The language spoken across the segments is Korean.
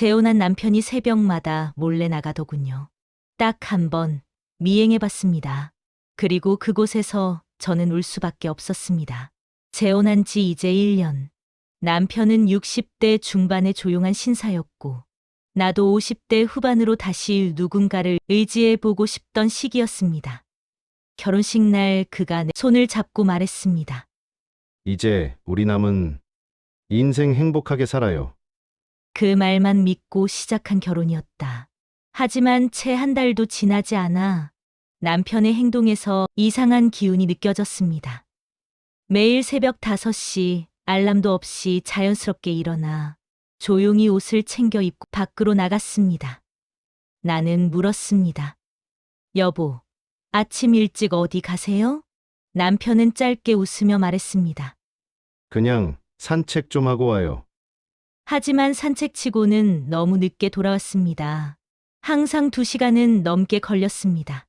재혼한 남편이 새벽마다 몰래 나가더군요. 딱 한 번 미행해 봤습니다. 그리고 그곳에서 저는 울 수밖에 없었습니다. 재혼한 지 이제 1년. 남편은 60대 중반의 조용한 신사였고, 나도 50대 후반으로 다시 누군가를 의지해 보고 싶던 시기였습니다. 결혼식 날 그가 내 손을 잡고 말했습니다. 이제 우리 남은 인생 행복하게 살아요. 그 말만 믿고 시작한 결혼이었다. 하지만 채 한 달도 지나지 않아 남편의 행동에서 이상한 기운이 느껴졌습니다. 매일 새벽 5시 알람도 없이 자연스럽게 일어나 조용히 옷을 챙겨 입고 밖으로 나갔습니다. 나는 물었습니다. 여보, 아침 일찍 어디 가세요? 남편은 짧게 웃으며 말했습니다. 그냥 산책 좀 하고 와요. 하지만 산책치고는 너무 늦게 돌아왔습니다. 항상 두 시간은 넘게 걸렸습니다.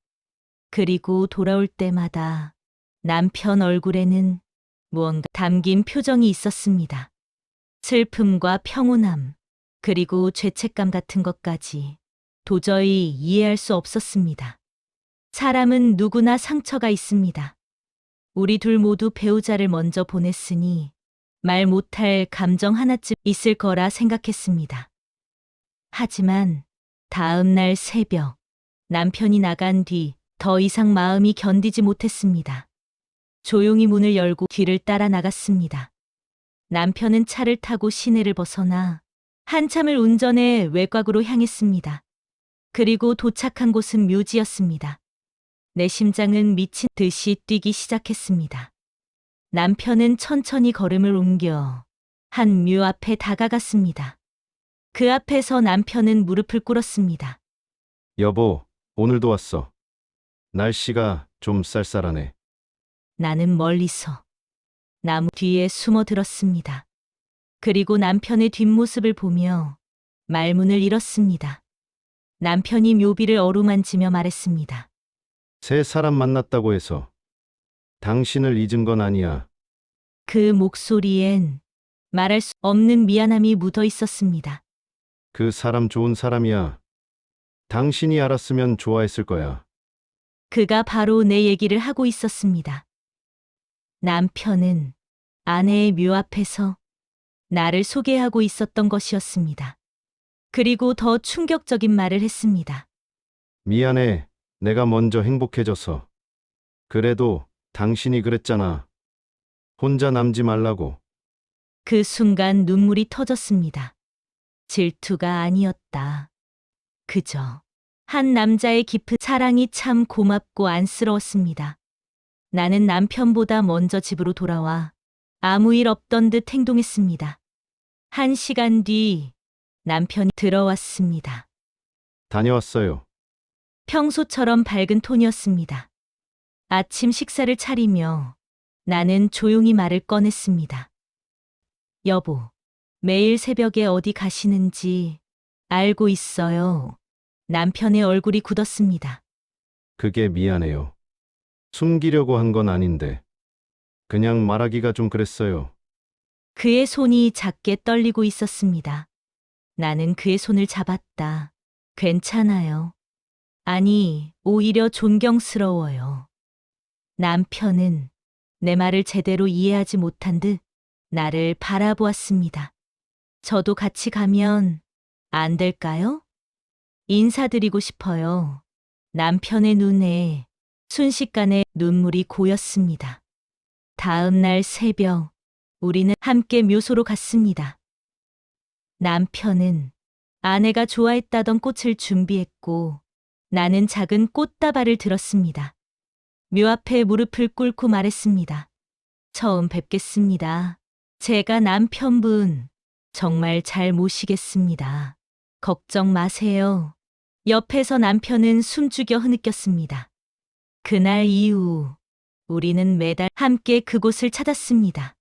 그리고 돌아올 때마다 남편 얼굴에는 무언가 담긴 표정이 있었습니다. 슬픔과 평온함, 그리고 죄책감 같은 것까지 도저히 이해할 수 없었습니다. 사람은 누구나 상처가 있습니다. 우리 둘 모두 배우자를 먼저 보냈으니 말 못할 감정 하나쯤 있을 거라 생각했습니다. 하지만 다음 날 새벽 남편이 나간 뒤 더 이상 마음이 견디지 못했습니다. 조용히 문을 열고 뒤를 따라 나갔습니다. 남편은 차를 타고 시내를 벗어나 한참을 운전해 외곽으로 향했습니다. 그리고 도착한 곳은 묘지였습니다. 내 심장은 미친 듯이 뛰기 시작했습니다. 남편은 천천히 걸음을 옮겨 한 묘 앞에 다가갔습니다. 그 앞에서 남편은 무릎을 꿇었습니다. 여보, 오늘도 왔어. 날씨가 좀 쌀쌀하네. 나는 멀리서 나무 뒤에 숨어 들었습니다. 그리고 남편의 뒷모습을 보며 말문을 잃었습니다. 남편이 묘비를 어루만지며 말했습니다. 새 사람 만났다고 해서 당신을 잊은 건 아니야. 그 목소리엔 말할 수 없는 미안함이 묻어 있었습니다. 그 사람 좋은 사람이야. 당신이 알았으면 좋아했을 거야. 그가 바로 내 얘기를 하고 있었습니다. 남편은 아내의 묘 앞에서 나를 소개하고 있었던 것이었습니다. 그리고 더 충격적인 말을 했습니다. 미안해. 내가 먼저 행복해져서. 그래도 당신이 그랬잖아. 혼자 남지 말라고. 그 순간 눈물이 터졌습니다. 질투가 아니었다. 그저 한 남자의 깊은 사랑이 참 고맙고 안쓰러웠습니다. 나는 남편보다 먼저 집으로 돌아와 아무 일 없던 듯 행동했습니다. 한 시간 뒤 남편이 들어왔습니다. 다녀왔어요. 평소처럼 밝은 톤이었습니다. 아침 식사를 차리며 나는 조용히 말을 꺼냈습니다. 여보, 매일 새벽에 어디 가시는지 알고 있어요. 남편의 얼굴이 굳었습니다. 그게 미안해요. 숨기려고 한 건 아닌데. 그냥 말하기가 좀 그랬어요. 그의 손이 작게 떨리고 있었습니다. 나는 그의 손을 잡았다. 괜찮아요. 아니, 오히려 존경스러워요. 남편은 내 말을 제대로 이해하지 못한 듯 나를 바라보았습니다. 저도 같이 가면 안 될까요? 인사드리고 싶어요. 남편의 눈에 순식간에 눈물이 고였습니다. 다음 날 새벽, 우리는 함께 묘소로 갔습니다. 남편은 아내가 좋아했다던 꽃을 준비했고, 나는 작은 꽃다발을 들었습니다. 묘 앞에 무릎을 꿇고 말했습니다. 처음 뵙겠습니다. 제가 남편분 정말 잘 모시겠습니다. 걱정 마세요. 옆에서 남편은 숨죽여 흐느꼈습니다. 그날 이후 우리는 매달 함께 그곳을 찾았습니다.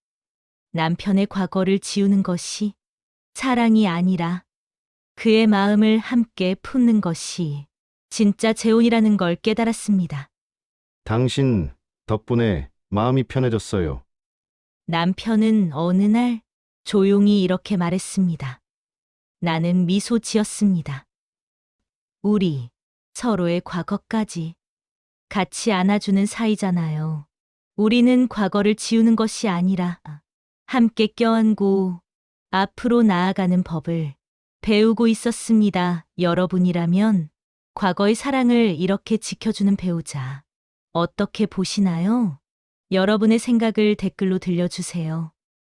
남편의 과거를 지우는 것이 사랑이 아니라 그의 마음을 함께 품는 것이 진짜 재혼이라는 걸 깨달았습니다. 당신 덕분에 마음이 편해졌어요. 남편은 어느 날 조용히 이렇게 말했습니다. 나는 미소 지었습니다. 우리 서로의 과거까지 같이 안아주는 사이잖아요. 우리는 과거를 지우는 것이 아니라 함께 껴안고 앞으로 나아가는 법을 배우고 있었습니다. 여러분이라면 과거의 사랑을 이렇게 지켜주는 배우자 어떻게 보시나요? 여러분의 생각을 댓글로 들려주세요.